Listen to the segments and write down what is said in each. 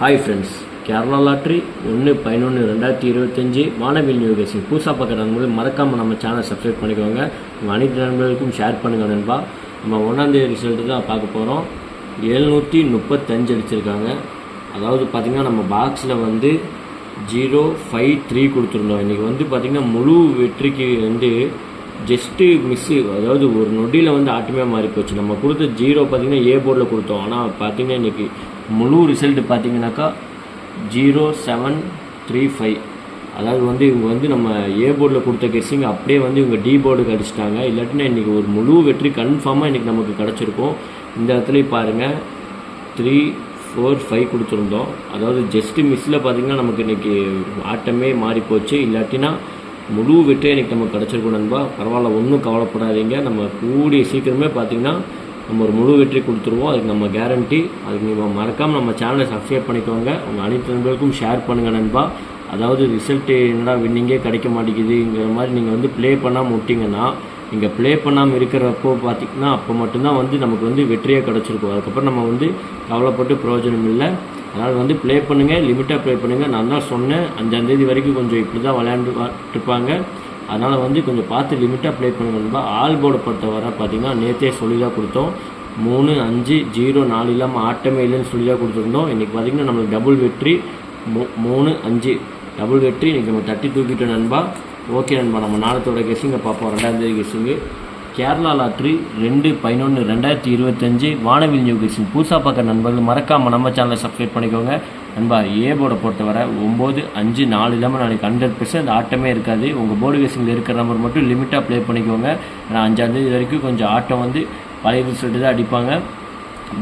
Hi friends Kerala lottery ஒன்று பதினொன்று ரெண்டாயிரத்தி இருபத்தஞ்சி வானவில் யோகேசி புதுசாக பார்க்குற நண்பர்கள் மறக்காமல் நம்ம சேனல் சப்ஸ்கிரைப் பண்ணிக்கோங்க. உங்கள் அனைத்து நண்பர்களுக்கும் ஷேர் பண்ணுங்கள் நண்பா. நம்ம ஒன்றாந்தேதி ரிசல்ட்டு தான் பார்க்க போகிறோம் எழுநூற்றி முப்பத்தஞ்சு அடிச்சிருக்காங்க. அதாவது பார்த்திங்கன்னா நம்ம பாக்ஸில் வந்து ஜீரோ ஃபைவ் த்ரீ கொடுத்துருந்தோம். இன்றைக்கி வந்து பார்த்திங்கன்னா முழு வெற்றிக்கு வந்து ஜஸ்ட்டு மிஸ்ஸு அதாவது ஒரு நொடியில் வந்து ஆட்டமே மாறி போச்சு நம்ம கொடுத்த ஜீரோ பார்த்திங்கன்னா ஏ போர்டில் கொடுத்தோம். ஆனால் பார்த்திங்கன்னா இன்றைக்கி முழு ரிசல்ட் பார்த்தீங்கன்னாக்கா ஜீரோ செவன் த்ரீ ஃபைவ் அதாவது வந்து இவங்க வந்து நம்ம ஏ போர்டில் கொடுத்த கெஸ்ஸிங் அப்படியே வந்து இவங்க டி போர்டுக்கு அடிச்சிட்டாங்க. இல்லாட்டினா இன்றைக்கி ஒரு முழு வெற்றி கன்ஃபார்மாக இன்றைக்கி நமக்கு கிடச்சிருக்கும். இந்த இடத்துலையும் பாருங்கள் த்ரீ ஃபோர் ஃபைவ் கொடுத்துருந்தோம். அதாவது ஜஸ்ட்டு மிஸ்ஸில் பார்த்தீங்கன்னா நமக்கு இன்றைக்கி ஆட்டமே மாறி போச்சு இல்லாட்டினா முழு வெற்றி இன்றைக்கி நமக்கு கிடச்சிருக்கும் நண்பா. பரவாயில்ல ஒன்றும் கவலைப்படாதீங்க. நம்ம கூடிய சீக்கிரமே பார்த்தீங்கன்னா நம்ம ஒரு முழு வெற்றி கொடுத்துருவோம். அதுக்கு நம்ம கேரண்டி அதுக்கு நீங்கள் மறக்காமல் நம்ம சேனலை சப்ஸ்கிரைப் பண்ணிக்கோங்க. உங்கள் அனைத்து நண்பர்களுக்கும் ஷேர் பண்ணுங்கள் நண்பா. அதாவது ரிசல்ட்டு என்னடா வின்னிங்கே கிடைக்க மாட்டேங்குதுங்கிற மாதிரி நீங்கள் வந்து ப்ளே பண்ணாமல் விட்டிங்கன்னா நீங்கள் ப்ளே பண்ணாமல் இருக்கிறப்போ பார்த்திங்கன்னா அப்போ மட்டும்தான் வந்து நமக்கு வந்து வெற்றியே கிடச்சிருக்கும். அதுக்கப்புறம் நம்ம வந்து கவலைப்பட்டு பிரயோஜனம் இல்லை. அதனால் வந்து ப்ளே பண்ணுங்கள் லிமிட்டாக ப்ளே பண்ணுங்கள் நான் தான் சொன்னேன் அஞ்சாந்தேதி வரைக்கும் கொஞ்சம் இப்படி தான் விளையாண்டு இருப்பாங்க. அதனால் வந்து கொஞ்சம் பார்த்து லிமிட்டாக ப்ளே பண்ணுங்க ஆல் போர்டை பொறுத்தவரை பார்த்தீங்கன்னா நேற்றே சொல்லி தான் கொடுத்தோம். மூணு அஞ்சு ஜீரோ நாலு இல்லாமல் ஆட்டமே இல்லைன்னு சொல்லி தான் கொடுத்துருந்தோம். இன்றைக்கி பார்த்திங்கன்னா நம்மளுக்கு டபுள் வெற்றி மூ மூணு அஞ்சு. டபுள் வெற்றி இன்றைக்கி நம்ம தட்டி தூக்கிட்டோம் நண்பா. ஓகே நண்பா நம்ம நாளத்தோட கெஸ்ஸிங்கை பார்ப்போம். ரெண்டாந்தேதி கெஸ்ஸிங்கு கேரளா லாட்ரி ரெண்டு பதினொன்று ரெண்டாயிரத்தி இருபத்தஞ்சு. வானவில் நியூ கெஸ்ஸிங் புதுசாக பார்க்குற நண்பர்கள் மறக்காமல் நம்ம சேனலை சப்ஸ்கிரைப் பண்ணிக்கோங்க. நண்பா ஏ போர்டை பொறுத்தவரை ஒம்பது அஞ்சு நாலு இல்லாமல் நாளைக்கு ஹண்ட்ரட் பர்சன்ட் ஆட்டமே இருக்காது. உங்கள் போர்டு கேசிங்கில் இருக்கிற நம்பர் மட்டும் லிமிட்டாக ப்ளே பண்ணிக்கோங்க. ஏன்னா அஞ்சாந்தேதி வரைக்கும் கொஞ்சம் ஆட்டம் வந்து பழைய ரிசல்ட்டு தான் அடிப்பாங்க.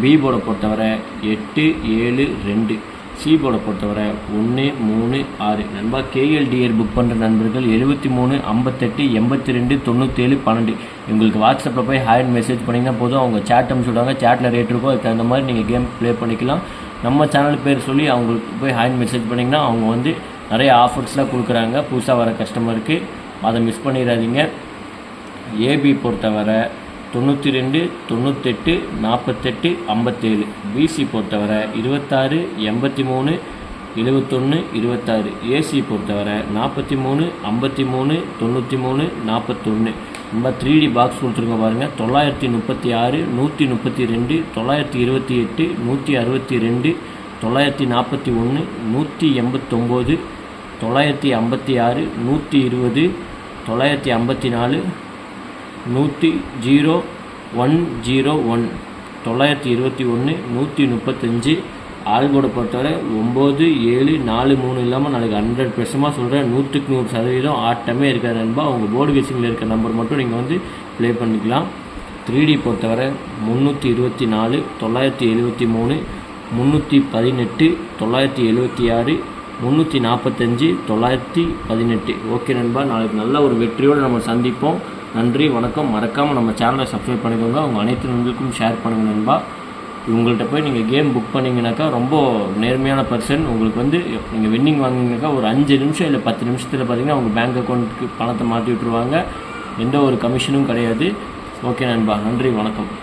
பி போர்டை பொறுத்தவரை எட்டு ஏழு ரெண்டு. சி போர்டை பொறுத்தவரை ஒன்று மூணு ஆறு. நண்பா கேஎல்டிஆர் புக் பண்ணுற நண்பர்கள் எழுபத்தி மூணு ஐம்பத்தெட்டு எண்பத்தி ரெண்டு தொண்ணூற்றேழு பன்னெண்டு. உங்களுக்கு வாட்ஸ்அப்பில் போய் ஹாய் மெசேஜ் பண்ணிங்கன்னா போதும். அவங்க சேட் அனுப்பிச்சுடுவாங்க சேட்டில் ரேட் இருக்கும். அதுக்கு தகுந்த மாதிரி நீங்கள் கேம் ப்ளே பண்ணிக்கலாம். நம்ம சேனல் பேர் சொல்லி அவங்களுக்கு போய் ஹேண்ட் மெசேஜ் பண்ணிங்கன்னா அவங்க வந்து நிறைய ஆஃபர்ஸ்லாம் கொடுக்குறாங்க. புதுசாக வர கஸ்டமருக்கு அதை மிஸ் பண்ணிடாதீங்க. ஏபி பொறுத்தவரை தொண்ணூற்றி ரெண்டு தொண்ணூத்தெட்டு நாற்பத்தெட்டு ஐம்பத்தேழு. பிசி பொறுத்தவரை இருபத்தாறு எண்பத்தி மூணு எழுபத்தொன்று இருபத்தாறு ஏசி பொறுத்தவரை நாற்பத்தி மூணு ஐம்பத்தி மூணு தொண்ணூற்றி மூணு நாற்பத்தொன்று நம்ம த்ரீ டி பாக்ஸ் கொடுத்துருக்கோம் பாருங்கள் தொள்ளாயிரத்தி முப்பத்தி ஆறு நூற்றி முப்பத்தி ரெண்டு தொள்ளாயிரத்தி இருபத்தி எட்டு நூற்றி அறுபத்தி ரெண்டு தொள்ளாயிரத்தி நாற்பத்தி ஒன்று நூற்றி எண்பத்தொம்போது தொள்ளாயிரத்தி ஐம்பத்தி ஆறு நூற்றி இருபது தொள்ளாயிரத்தி ஐம்பத்தி நாலு நூற்றி ஜீரோ ஒன் ஜீரோ ஒன் தொள்ளாயிரத்தி இருபத்தி ஒன்று நூற்றி முப்பத்தஞ்சு ஆள்கோட பொறுத்தவரை ஒம்பது ஏழு நாலு மூணு இல்லாமல் நாளைக்கு ஹண்ட்ரட் பெர்சமாக சொல்கிறேன் நூற்றுக்கு நூறு சதவீதம் ஆட்டமே இருக்காது நண்பா. உங்கள் போர்டு கேசிங்கில் இருக்க நம்பர் மட்டும் நீங்கள் வந்து ப்ளே பண்ணிக்கலாம். த்ரீ டி பொறுத்தவரை முந்நூற்றி இருபத்தி நாலு தொள்ளாயிரத்தி எழுபத்தி மூணு முந்நூற்றி பதினெட்டு தொள்ளாயிரத்தி எழுபத்தி ஆறு முந்நூற்றி நாற்பத்தஞ்சு தொள்ளாயிரத்தி பதினெட்டு. ஓகே நண்பா நாளைக்கு நல்ல ஒரு வெற்றியோடு நம்ம சந்திப்போம். நன்றி வணக்கம். மறக்காமல் நம்ம சேனலை சப்ஸ்கிரைப் பண்ணிக்கோங்க. உங்கள் அனைத்து நண்பர்களுக்கும் ஷேர் பண்ணுங்கள் நண்பா. உங்கள்கிட்ட போய் நீங்கள் கேம் புக் பண்ணிங்கனாக்கா ரொம்ப நேர்மையான பர்சன் உங்களுக்கு வந்து நீங்கள் வின்னிங் வாங்கினாக்கா ஒரு அஞ்சு நிமிஷம் இல்லை பத்து நிமிஷத்தில் பார்த்தீங்கன்னா உங்கள் பேங்க் அக்கௌண்ட்டுக்கு பணத்தை மாற்றி விட்ருவாங்க எந்த ஒரு கமிஷனும் கிடையாது. ஓகே நண்பா நன்றி வணக்கம்.